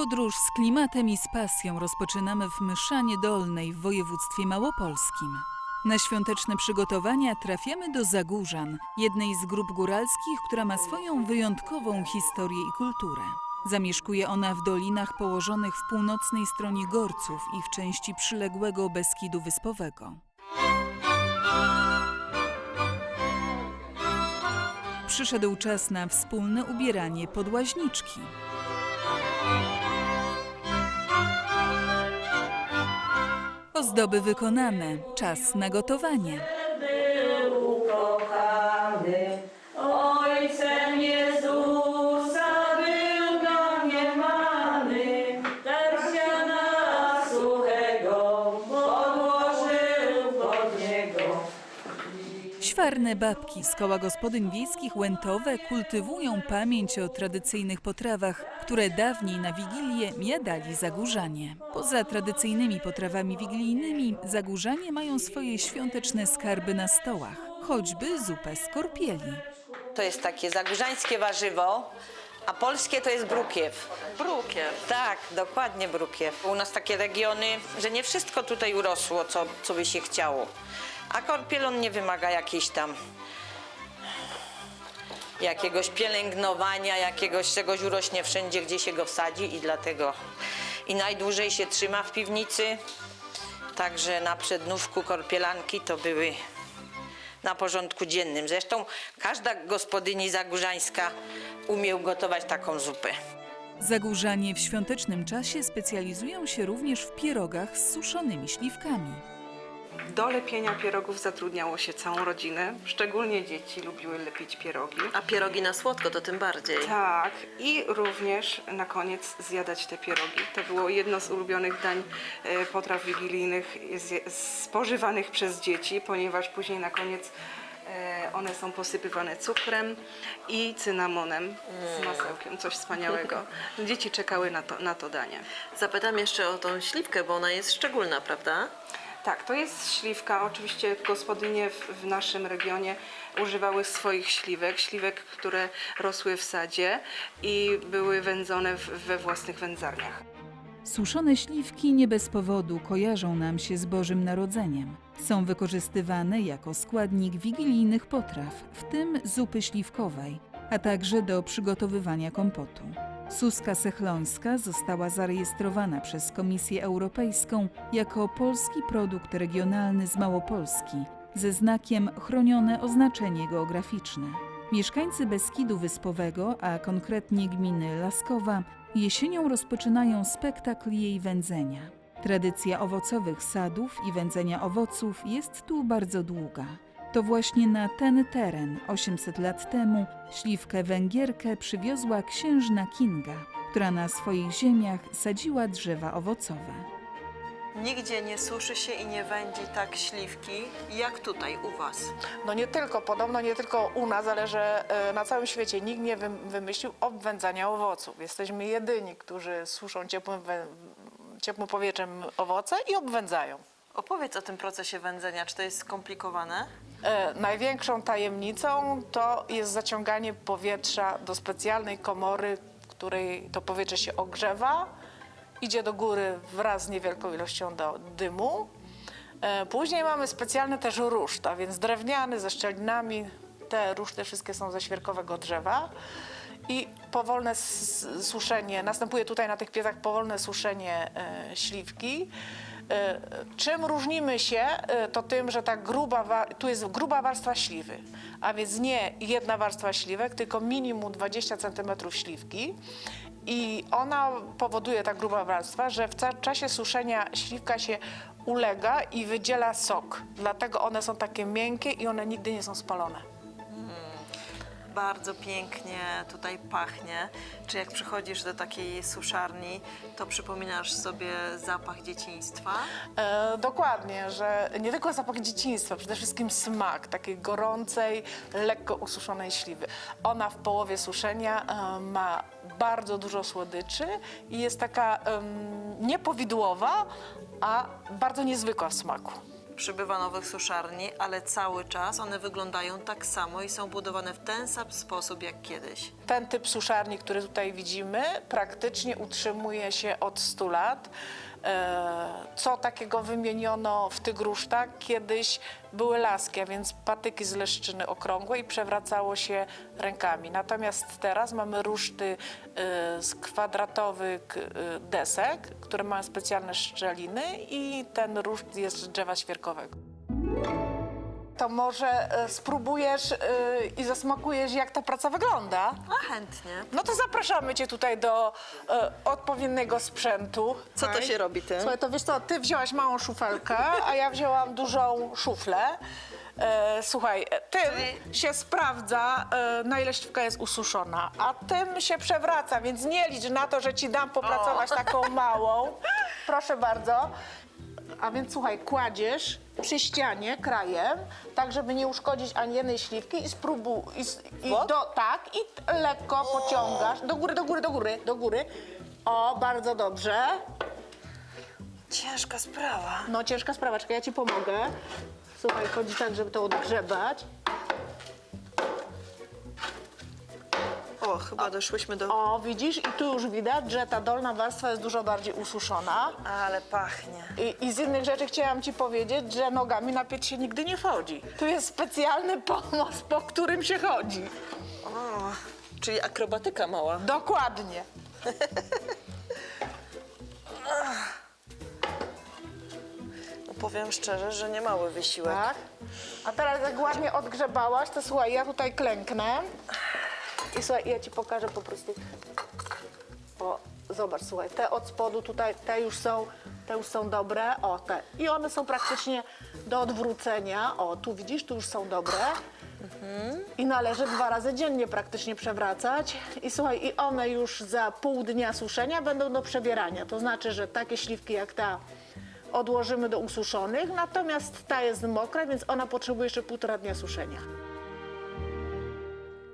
Podróż z klimatem i z pasją rozpoczynamy w Myszanie Dolnej w województwie małopolskim. Na świąteczne przygotowania trafiamy do Zagórzan, jednej z grup góralskich, która ma swoją wyjątkową historię i kulturę. Zamieszkuje ona w dolinach położonych w północnej stronie Gorców i w części przyległego Beskidu Wyspowego. Przyszedł czas na wspólne ubieranie podłaźniczki. Ozdoby wykonane, czas na gotowanie. Babki z koła gospodyń wiejskich Łętowe kultywują pamięć o tradycyjnych potrawach, które dawniej na Wigilię jadali Zagórzanie. Poza tradycyjnymi potrawami wigilijnymi, Zagórzanie mają swoje świąteczne skarby na stołach, choćby zupę z korpieli. To jest takie zagórzańskie warzywo, a polskie to jest brukiew. Brukiew. Tak, dokładnie brukiew. U nas takie regiony, że nie wszystko tutaj urosło, co, co by się chciało. A korpielon nie wymaga jakiejś tam jakiegoś pielęgnowania, jakiegoś czegoś urośnie wszędzie, gdzie się go wsadzi i dlatego i najdłużej się trzyma w piwnicy. Także na przednówku korpielanki to były na porządku dziennym. Zresztą każda gospodyni zagórzańska umie ugotować taką zupę. Zagórzanie w świątecznym czasie specjalizują się również w pierogach z suszonymi śliwkami. Do lepienia pierogów zatrudniało się całą rodzinę. Szczególnie dzieci lubiły lepić pierogi. A pierogi na słodko to tym bardziej. Tak, i również na koniec zjadać te pierogi. To było jedno z ulubionych dań e, potraw wigilijnych zje- spożywanych przez dzieci, ponieważ później na koniec e, one są posypywane cukrem i cynamonem z masełkiem. Coś wspaniałego. Dzieci czekały na to, na to danie. Zapytam jeszcze o tą śliwkę, bo ona jest szczególna, prawda? Tak, to jest śliwka. Oczywiście gospodynie w, w naszym regionie używały swoich śliwek, śliwek, które rosły w sadzie i były wędzone w, we własnych wędzarniach. Suszone śliwki nie bez powodu kojarzą nam się z Bożym Narodzeniem. Są wykorzystywane jako składnik wigilijnych potraw, w tym zupy śliwkowej, a także do przygotowywania kompotu. Suska sechlońska została zarejestrowana przez Komisję Europejską jako polski produkt regionalny z Małopolski ze znakiem chronione oznaczenie geograficzne. Mieszkańcy Beskidu Wyspowego, a konkretnie gminy Laskowa, jesienią rozpoczynają spektakl jej wędzenia. Tradycja owocowych sadów i wędzenia owoców jest tu bardzo długa. To właśnie na ten teren 800 lat temu śliwkę węgierkę przywiozła księżna Kinga, która na swoich ziemiach sadziła drzewa owocowe. Nigdzie nie suszy się i nie wędzi tak śliwki, jak tutaj u Was. No nie tylko, podobno nie tylko u nas, ale że e, na całym świecie nikt nie wym- wymyślił obwędzania owoców. Jesteśmy jedyni, którzy suszą ciepłym, wę- ciepłym powietrzem owoce i obwędzają. Opowiedz o tym procesie wędzenia. Czy to jest skomplikowane? E, największą tajemnicą to jest zaciąganie powietrza do specjalnej komory, w której to powietrze się ogrzewa, idzie do góry wraz z niewielką ilością do, dymu. E, później mamy specjalny też ruszt, a więc drewniany ze szczelinami. Te ruszty wszystkie są ze świerkowego drzewa. I powolne suszenie, następuje tutaj na tych piecach powolne suszenie e, śliwki. E, Czym różnimy się, e, to tym, że ta gruba, tu jest gruba warstwa śliwy, a więc nie jedna warstwa śliwek, tylko minimum 20 cm śliwki. I ona powoduje, ta gruba warstwa, że w czasie suszenia śliwka się ulega i wydziela sok. Dlatego one są takie miękkie i one nigdy nie są spalone. Bardzo pięknie tutaj pachnie. Czy jak przychodzisz do takiej suszarni, to przypominasz sobie zapach dzieciństwa? E, dokładnie, że nie tylko zapach dzieciństwa, przede wszystkim smak takiej gorącej, lekko ususzonej śliwy. Ona w połowie suszenia e, ma bardzo dużo słodyczy i jest taka niepowidłowa, a bardzo niezwykła w smaku. Przybywa nowych suszarni, ale cały czas one wyglądają tak samo i są budowane w ten sam sposób jak kiedyś. Ten typ suszarni, który tutaj widzimy, praktycznie utrzymuje się od 100 lat. E, Co takiego wymieniono w tych rusztach? Kiedyś były laski, a więc patyki z leszczyny okrągłe i przewracało się rękami. Natomiast teraz mamy ruszty e, z kwadratowych e, desek, które mają specjalne szczeliny i ten ruszt jest z drzewa świerkowego. To może e, spróbujesz e, i zasmakujesz, jak ta praca wygląda? A chętnie. No to zapraszamy Cię tutaj do e, odpowiedniego sprzętu. Co to się robi tym? Słuchaj, to wiesz co, Ty wzięłaś małą szufelkę, a ja wzięłam dużą szuflę. E, słuchaj, tym się sprawdza, e, na ile śliwka jest ususzona, a tym się przewraca, więc nie licz na to, że Ci dam popracować taką małą. Proszę bardzo. A więc słuchaj, kładziesz przy ścianie krajem, tak żeby nie uszkodzić ani jednej śliwki i spróbuj, i, s- i do, tak, i lekko pociągasz, do góry, do góry, do góry, do góry. O, bardzo dobrze. Ciężka sprawa. No ciężka sprawa, czekaj, ja ci pomogę. Słuchaj, chodzi tak, żeby to odgrzebać. Chyba doszłyśmy do... O, widzisz? I tu już widać, że ta dolna warstwa jest dużo bardziej ususzona. Ale pachnie. I, I z innych rzeczy chciałam ci powiedzieć, że nogami na piec się nigdy nie chodzi. Tu jest specjalny pomost, po którym się chodzi. O, czyli akrobatyka mała. Dokładnie. No, powiem szczerze, że nie mały wysiłek. Tak. A teraz jak ładnie odgrzebałaś, to słuchaj, ja tutaj klęknę. I słuchaj, ja ci pokażę po prostu. O, zobacz, słuchaj, te od spodu tutaj, te już są, te już są dobre. O, te. I one są praktycznie do odwrócenia. O, tu widzisz, tu już są dobre. I należy dwa razy dziennie praktycznie przewracać. I słuchaj, i one już za pół dnia suszenia będą do przebierania. To znaczy, że takie śliwki jak ta odłożymy do ususzonych, natomiast ta jest mokra, więc ona potrzebuje jeszcze półtora dnia suszenia.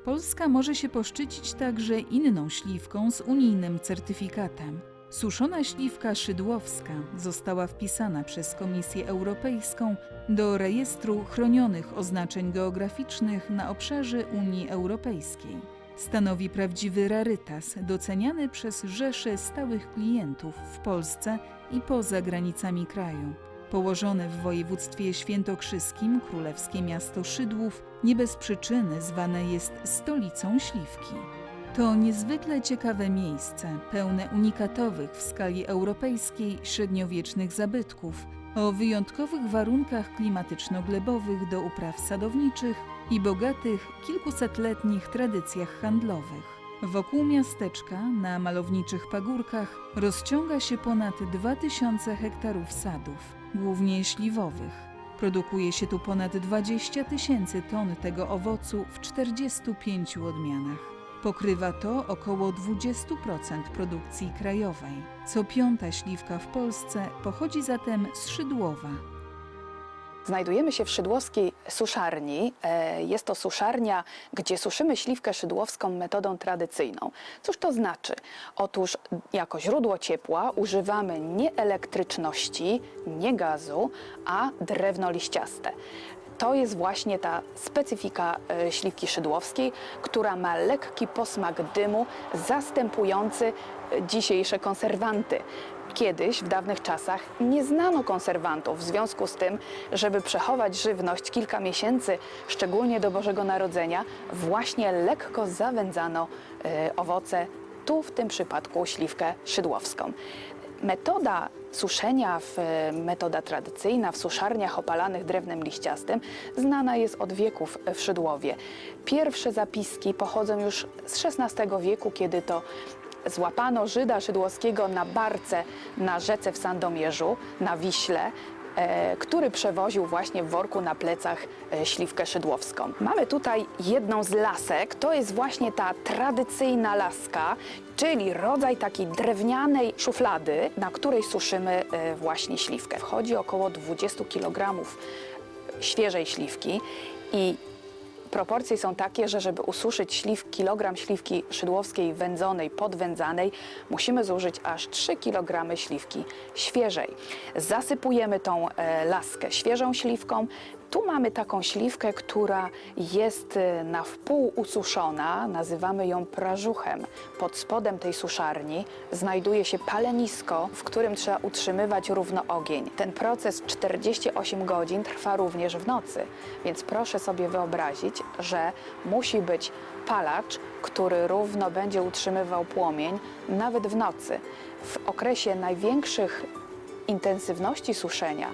Polska może się poszczycić także inną śliwką z unijnym certyfikatem. Suszona śliwka szydłowska została wpisana przez Komisję Europejską do rejestru chronionych oznaczeń geograficznych na obszarze Unii Europejskiej. Stanowi prawdziwy rarytas, doceniany przez rzesze stałych klientów w Polsce i poza granicami kraju. Położone w województwie świętokrzyskim królewskie miasto Szydłów nie bez przyczyny zwane jest stolicą śliwki. To niezwykle ciekawe miejsce, pełne unikatowych w skali europejskiej średniowiecznych zabytków, o wyjątkowych warunkach klimatyczno-glebowych do upraw sadowniczych i bogatych, kilkusetletnich tradycjach handlowych. Wokół miasteczka, na malowniczych pagórkach, rozciąga się ponad 2000 hektarów sadów, głównie śliwowych. Produkuje się tu ponad 20 tysięcy ton tego owocu w 45 odmianach. Pokrywa to około 20% produkcji krajowej. Co piąta śliwka w Polsce pochodzi zatem z Szydłowa. Znajdujemy się w szydłowskiej suszarni. E, Jest to suszarnia, gdzie suszymy śliwkę szydłowską metodą tradycyjną. Cóż to znaczy? Otóż jako źródło ciepła używamy nie elektryczności, nie gazu, a drewno liściaste. To jest właśnie ta specyfika e, śliwki szydłowskiej, która ma lekki posmak dymu zastępujący e, dzisiejsze konserwanty. Kiedyś, w dawnych czasach, nie znano konserwantów, w związku z tym, żeby przechować żywność kilka miesięcy, szczególnie do Bożego Narodzenia, właśnie lekko zawędzano e, owoce, tu w tym przypadku śliwkę szydłowską. Metoda suszenia, w, metoda tradycyjna w suszarniach opalanych drewnem liściastym znana jest od wieków w Szydłowie. Pierwsze zapiski pochodzą już z XVI wieku, kiedy to złapano Żyda szydłowskiego na barce na rzece w Sandomierzu, na Wiśle, e, który przewoził właśnie w worku na plecach e, śliwkę szydłowską. Mamy tutaj jedną z lasek, to jest właśnie ta tradycyjna laska, czyli rodzaj takiej drewnianej szuflady, na której suszymy e, właśnie śliwkę. Wchodzi około 20 kg świeżej śliwki i Proporcje są takie, że żeby ususzyć śliw, kilogram śliwki szydłowskiej wędzonej, podwędzanej, musimy zużyć aż 3 kg śliwki świeżej. Zasypujemy tą e, laskę świeżą śliwką. Tu mamy taką śliwkę, która jest e, na wpół ususzona, nazywamy ją prażuchem. Pod spodem tej suszarni znajduje się palenisko, w którym trzeba utrzymywać równo ogień. Ten proces 48 godzin trwa również w nocy, więc proszę sobie wyobrazić, że musi być palacz, który równo będzie utrzymywał płomień nawet w nocy. W okresie największych intensywności suszenia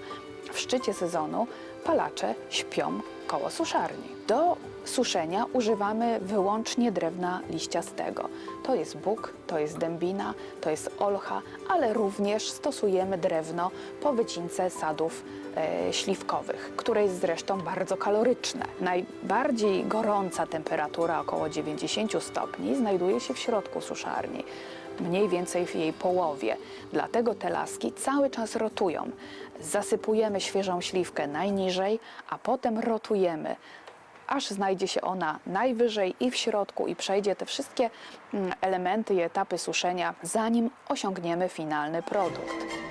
w szczycie sezonu palacze śpią koło suszarni. Do suszenia używamy wyłącznie drewna liściastego. To jest bóg, to jest dębina, to jest olcha, ale również stosujemy drewno po wycince sadów e, śliwkowych, które jest zresztą bardzo kaloryczne. Najbardziej gorąca temperatura, około 90 stopni, znajduje się w środku suszarni mniej więcej w jej połowie. Dlatego te laski cały czas rotują. Zasypujemy świeżą śliwkę najniżej, a potem rotujemy, aż znajdzie się ona najwyżej i w środku i przejdzie te wszystkie mm, elementy i etapy suszenia, zanim osiągniemy finalny produkt.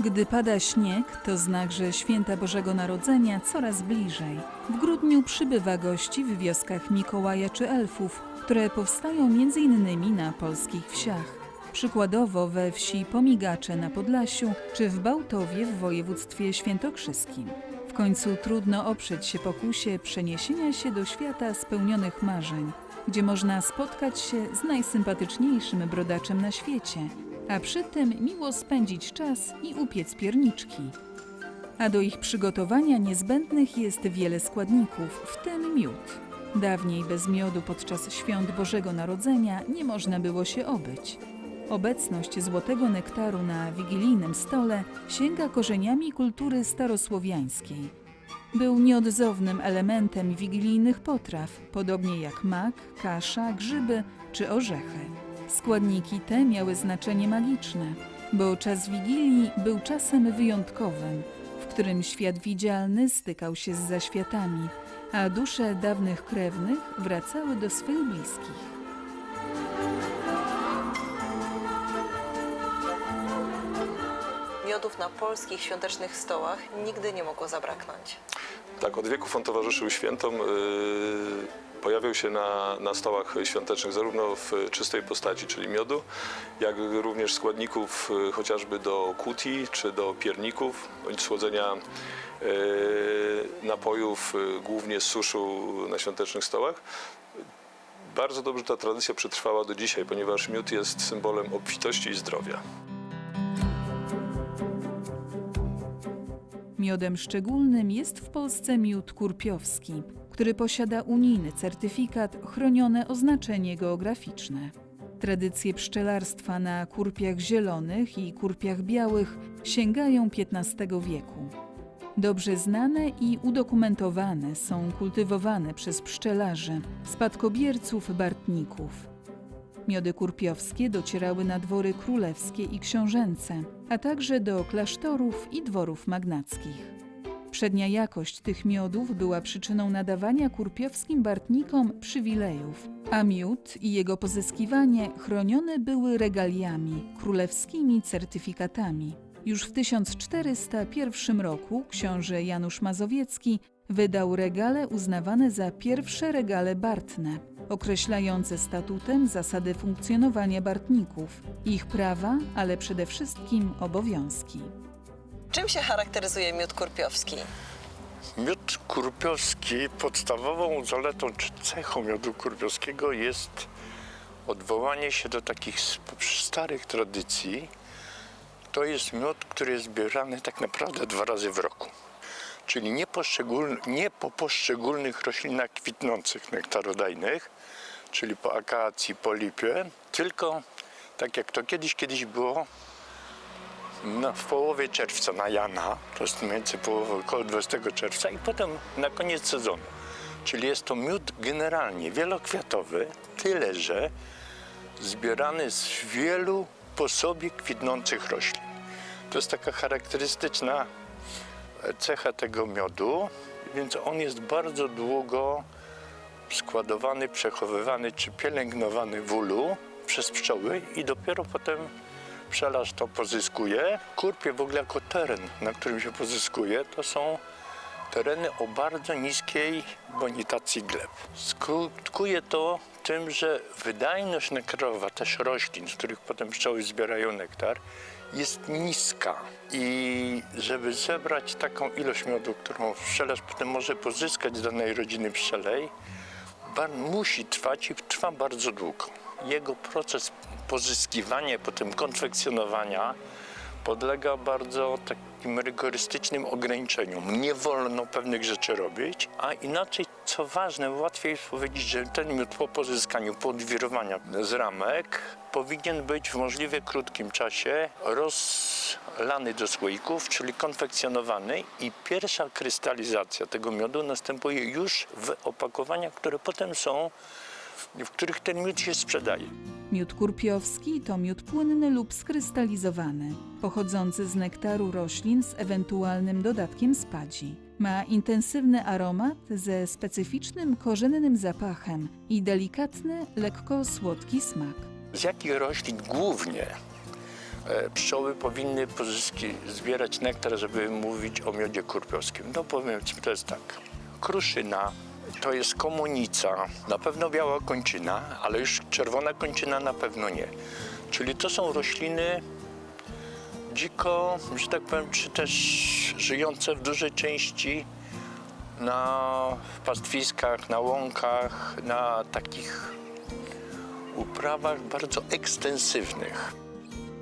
Gdy pada śnieg, to znak, że święta Bożego Narodzenia coraz bliżej. W grudniu przybywa gości w wioskach Mikołaja czy Elfów, które powstają m.in. na polskich wsiach. Przykładowo we wsi Pomigacze na Podlasiu czy w Bałtowie w województwie świętokrzyskim. W końcu trudno oprzeć się pokusie przeniesienia się do świata spełnionych marzeń, gdzie można spotkać się z najsympatyczniejszym brodaczem na świecie, a przy tym miło spędzić czas i upiec pierniczki. A do ich przygotowania niezbędnych jest wiele składników, w tym miód. Dawniej bez miodu podczas świąt Bożego Narodzenia nie można było się obyć. Obecność złotego nektaru na wigilijnym stole sięga korzeniami kultury starosłowiańskiej. Był nieodzownym elementem wigilijnych potraw, podobnie jak mak, kasza, grzyby czy orzechy. Składniki te miały znaczenie magiczne, bo czas Wigilii był czasem wyjątkowym, w którym świat widzialny stykał się z zaświatami, a dusze dawnych krewnych wracały do swych bliskich. Miodów na polskich świątecznych stołach nigdy nie mogło zabraknąć. Tak, od wieków on towarzyszył świętom. yy, Pojawiał się na, na stołach świątecznych zarówno w czystej postaci, czyli miodu, jak również składników yy, chociażby do kuti czy do pierników, słodzenia yy, napojów, głównie z suszu na świątecznych stołach. Bardzo dobrze ta tradycja przetrwała do dzisiaj, ponieważ miód jest symbolem obfitości i zdrowia. Miodem szczególnym jest w Polsce miód kurpiowski, który posiada unijny certyfikat chronione oznaczenie geograficzne. Tradycje pszczelarstwa na kurpiach zielonych i kurpiach białych sięgają XV wieku. Dobrze znane i udokumentowane są kultywowane przez pszczelarzy, spadkobierców bartników. Miody kurpiowskie docierały na dwory królewskie i książęce, a także do klasztorów i dworów magnackich. Przednia jakość tych miodów była przyczyną nadawania kurpiowskim bartnikom przywilejów, a miód i jego pozyskiwanie chronione były regaliami, królewskimi certyfikatami. Już w 1401 roku książę Janusz Mazowiecki wydał regale uznawane za pierwsze regale bartne, określające statutem zasady funkcjonowania bartników, ich prawa, ale przede wszystkim obowiązki. Czym się charakteryzuje miód kurpiowski? Miód kurpiowski, podstawową zaletą czy cechą miodu kurpiowskiego jest odwołanie się do takich starych tradycji. To jest miód, który jest zbierany tak naprawdę dwa razy w roku. Czyli nie, nie po poszczególnych roślinach kwitnących nektarodajnych, czyli po akacji, po lipie, tylko tak jak to kiedyś, kiedyś było no, w połowie czerwca na Jana, to jest więcej połowa, około 20 czerwca i potem na koniec sezonu. Czyli jest to miód generalnie wielokwiatowy, tyle że zbierany z wielu sposobie kwitnących roślin. To jest taka charakterystyczna cecha tego miodu, więc on jest bardzo długo składowany, przechowywany czy pielęgnowany w ulu przez pszczoły i dopiero potem pszczelarz to pozyskuje. Kurpie w ogóle jako teren, na którym się pozyskuje, to są tereny o bardzo niskiej bonitacji gleb. Skutkuje to tym, że wydajność nektarowa też roślin, z których potem pszczoły zbierają nektar, jest niska. I żeby zebrać taką ilość miodu, którą pszczelarz potem może pozyskać z danej rodziny pszczelej, musi trwać i trwa bardzo długo. Jego proces pozyskiwania, potem konfekcjonowania podlega bardzo takim rygorystycznym ograniczeniom. Nie wolno pewnych rzeczy robić, a inaczej, co ważne, łatwiej jest powiedzieć, że ten miód po pozyskaniu, po odwirowania z ramek powinien być w możliwie krótkim czasie rozlany do słoików, czyli konfekcjonowany i pierwsza krystalizacja tego miodu następuje już w opakowaniach, które potem są, w których ten miód się sprzedaje. Miód kurpiowski to miód płynny lub skrystalizowany, pochodzący z nektaru roślin z ewentualnym dodatkiem spadzi. Ma intensywny aromat ze specyficznym korzennym zapachem i delikatny, lekko słodki smak. Z jakich roślin głównie e, pszczoły powinny pozyski, zbierać nektar, żeby mówić o miodzie kurpiowskim? No powiem, ci, to jest tak. Kruszyna, to jest komunica, na pewno biała kończyna, ale już czerwona kończyna na pewno nie. Czyli to są rośliny dziko, że tak powiem, czy też żyjące w dużej części na pastwiskach, na łąkach, na takich uprawach bardzo ekstensywnych.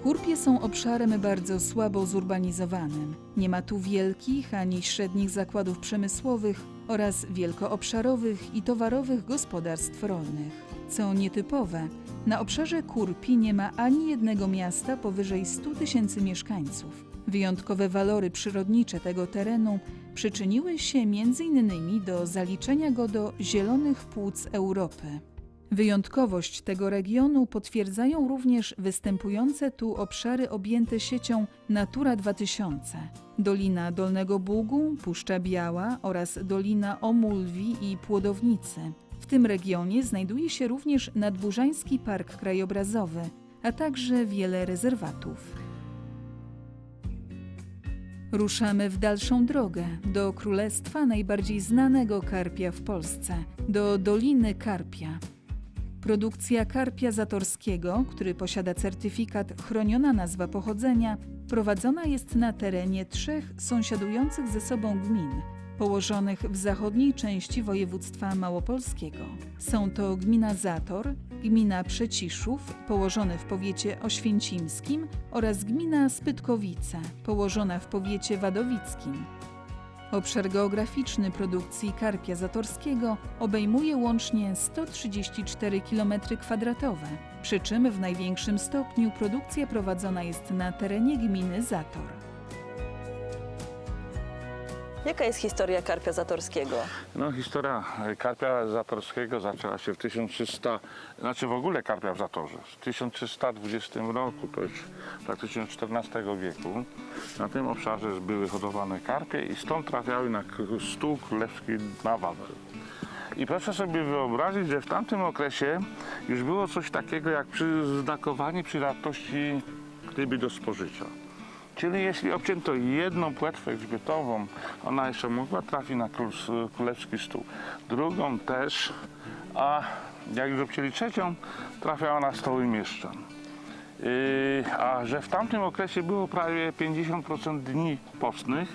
Kurpie są obszarem bardzo słabo zurbanizowanym. Nie ma tu wielkich ani średnich zakładów przemysłowych oraz wielkoobszarowych i towarowych gospodarstw rolnych. Co nietypowe, na obszarze Kurpi nie ma ani jednego miasta powyżej 100 tysięcy mieszkańców. Wyjątkowe walory przyrodnicze tego terenu przyczyniły się m.in. do zaliczenia go do zielonych płuc Europy. Wyjątkowość tego regionu potwierdzają również występujące tu obszary objęte siecią Natura 2000. Dolina Dolnego Bugu, Puszcza Biała oraz Dolina Omulwi i Płodownicy. W tym regionie znajduje się również Nadburzański Park Krajobrazowy, a także wiele rezerwatów. Ruszamy w dalszą drogę do królestwa najbardziej znanego karpia w Polsce, do Doliny Karpia. Produkcja karpia zatorskiego, który posiada certyfikat chroniona nazwa pochodzenia, prowadzona jest na terenie trzech sąsiadujących ze sobą gmin, położonych w zachodniej części województwa małopolskiego. Są to gmina Zator, gmina Przeciszów, położone w powiecie oświęcimskim oraz gmina Spytkowice, położona w powiecie wadowickim. Obszar geograficzny produkcji karpia zatorskiego obejmuje łącznie 134 km2, przy czym w największym stopniu produkcja prowadzona jest na terenie gminy Zator. Jaka jest historia karpia zatorskiego? No, historia karpia zatorskiego zaczęła się w 1300, znaczy w ogóle karpia w zatorze. W 1320 roku, to już praktycznie XIV wieku, na tym obszarze były hodowane karpie i stąd trafiały na stół królewski na Wawel. I proszę sobie wyobrazić, że w tamtym okresie już było coś takiego jak przyznakowanie przydatności ryby do spożycia. Czyli jeśli obcięto jedną płetwę grzbietową, ona jeszcze mogła trafić na król- królewski stół. Drugą też, a jak już obcięli trzecią, trafiała na stoły mieszczan. Yy, a że w tamtym okresie było prawie 50% dni postnych,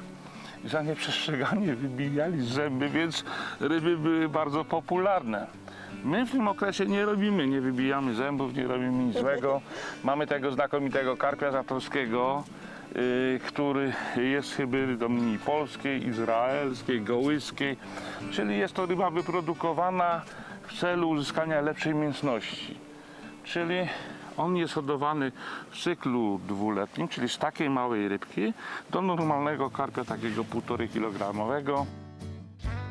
za nieprzestrzeganie wybijali zęby, więc ryby były bardzo popularne. My w tym okresie nie robimy, nie wybijamy zębów, nie robimy nic złego. Mamy tego znakomitego karpia zatorskiego, y, który jest hybrydą linii polskiej, izraelskiej, gołyskiej, czyli jest to ryba wyprodukowana w celu uzyskania lepszej mięsności. Czyli on jest hodowany w cyklu dwuletnim, czyli z takiej małej rybki do normalnego karpia takiego półtorej kilogramowego.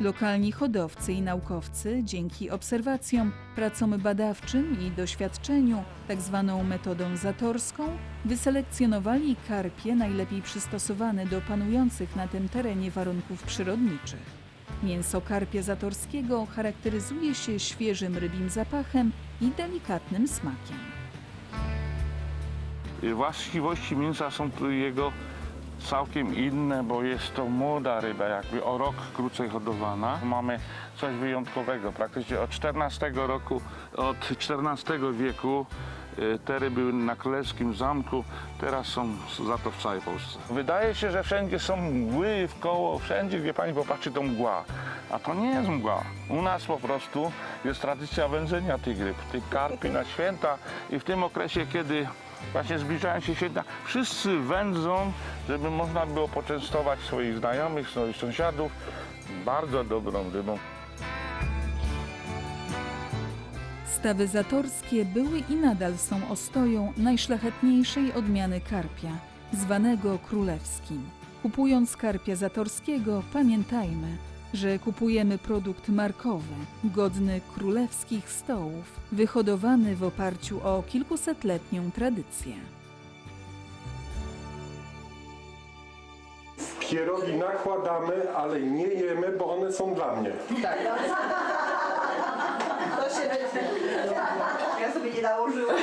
Lokalni hodowcy i naukowcy dzięki obserwacjom, pracom badawczym i doświadczeniu, tak zwaną metodą zatorską, wyselekcjonowali karpie najlepiej przystosowane do panujących na tym terenie warunków przyrodniczych. Mięso karpia zatorskiego charakteryzuje się świeżym rybim zapachem i delikatnym smakiem. Właściwości mięsa są jego całkiem inne, bo jest to młoda ryba, jakby o rok krócej hodowana. Mamy coś wyjątkowego. Praktycznie od XIV roku, od XIV wieku y, te ryby na królewskim zamku, teraz są za to w całej Polsce. Wydaje się, że wszędzie są mgły w koło, wszędzie, gdzie pani popatrzy, to mgła. A to nie jest mgła. U nas po prostu jest tradycja wędzenia tych ryb, tych karpi na święta i w tym okresie, kiedy właśnie zbliżają się święta, wszyscy wędzą, żeby można było poczęstować swoich znajomych, swoich sąsiadów bardzo dobrą rybą. Stawy zatorskie były i nadal są ostoją najszlachetniejszej odmiany karpia, zwanego królewskim. Kupując karpia zatorskiego, pamiętajmy, że kupujemy produkt markowy, godny królewskich stołów, wyhodowany w oparciu o kilkusetletnią tradycję. Pierogi nakładamy, ale nie jemy, bo one są dla mnie. Ja sobie nie nałożyłam.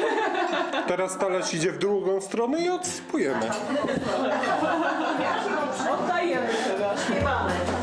Teraz talerz idzie w drugą stronę i odsypujemy. Oddajemy. Śpiewamy. Kto zaczyna?